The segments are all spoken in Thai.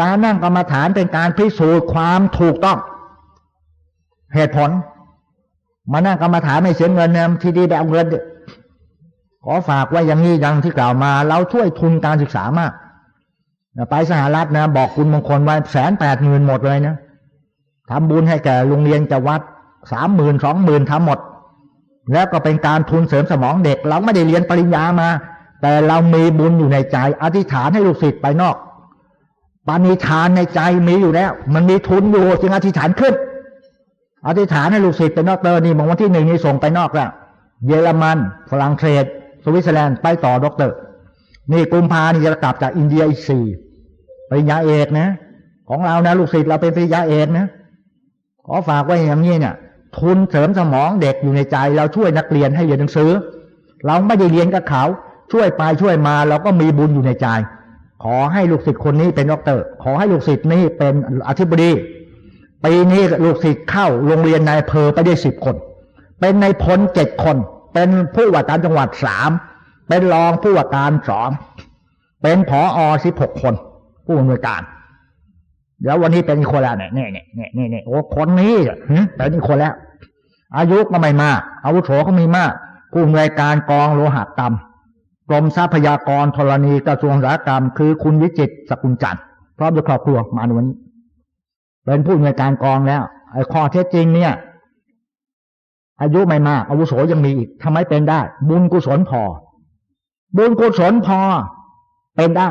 การนั่งกรรมฐานเป็นการพิสูจน์ความถูกต้อง เหตุผล มานั่งกรรมฐานไม่เสียเงินเนี่ยทีดีแบบเอาเงินดิขอฝากไว้อย่างนี้อย่างที่กล่าวมา เราช่วยทุนการศึกษามากไปสหรัฐนะ บอกคุณมงคลไว้แสนแปดหมื่นหมดเลยนะทำบุญให้แก่โรงเรียนจะวัดสามหมื่นสองหมื่นทำหมด แล้วก็เป็นการทุนเสริมสมองเด็ก เราไม่ได้เรียนปริญญามา แต่เรามีบุญอยู่ในใจ อธิษฐานให้ลูกศิษย์ไปนอก ปณิธานในใจมีอยู่แล้ว มันมีทุนอยู่จึงอธิษฐานขึ้น อธิษฐานให้ลูกศิษย์เป็นนอกเตอร์นี่บอกวันที่หนึ่งนี่ส่งไปนอกแล้วเยอรมันฝรั่งเศสสวิตเซอร์แลนด์ไปต่อด็อกเตอร์ นี่กุมภานี่จะกลับจากอินเดียอีกสี่ปริญญาเอกนะ ของเรานะลูกศิษย์เราเป็นปริญญาเอกนะขอฝากไว้อย่างนี้เนี่ยทุนเสริมสมองเด็กอยู่ในใจ เราช่วยนักเรียนให้เรียนหนังสือ เราไม่ได้เรียนกับเขา ช่วยไปช่วยมาเราก็มีบุญอยู่ในใจ ขอให้ลูกศิษย์คนนี้เป็นด็อกเตอร์ ขอให้ลูกศิษย์นี้เป็นอธิบดีปีนี้ลูกศิษย์เข้าโรงเรียนนายเภอไปได้สิบคน เป็นในายพลเจ็ดคน เป็นผู้ว่าการจังหวัดสามเป็นรองผู้ว่าการสองเป็นผออสิบหกคน ผู้อำนวยการเดี๋ยววันนี้เป็นอีกคนแล้วเนี่ยเนี่ยเนี่ยเนี่ยเนี่ยโอ้คนนี้เป็นอีกคนแล้ว อายุก็ไม่มากอาวุโสก็ม่มากผู้อำนวยการกองโลหะกรรม กรมทรัพยากรธรณีกระทรวงอุตสาหกรรม คือคุณวิจิตสกุลจันทร์พร้อมด้วยครอบครัวมาในวันนี้เป็นผู้อำนการกองแล้วไอ้ข้อเท็จจริงเนี่ย อายุไม่มากอาวุโสยังมีอีกทำไมเป็นได้ บุญกุศลพอ บุญกุศลพอ เป็นได้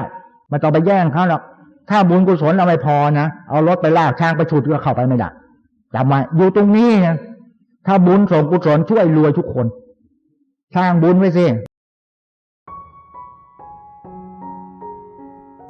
ม่ต้องไปแย่งเขาหรอกถ้าบุญกุศลเราไม่พอนะเอารถไปลากช้างไปฉุดก็เข้าไปไม่ได้จำไว้อยู่ตรงนี้นะถ้าบุญส่งกุศลช่วยรวยทุกคน สร้างบุญไว้สิ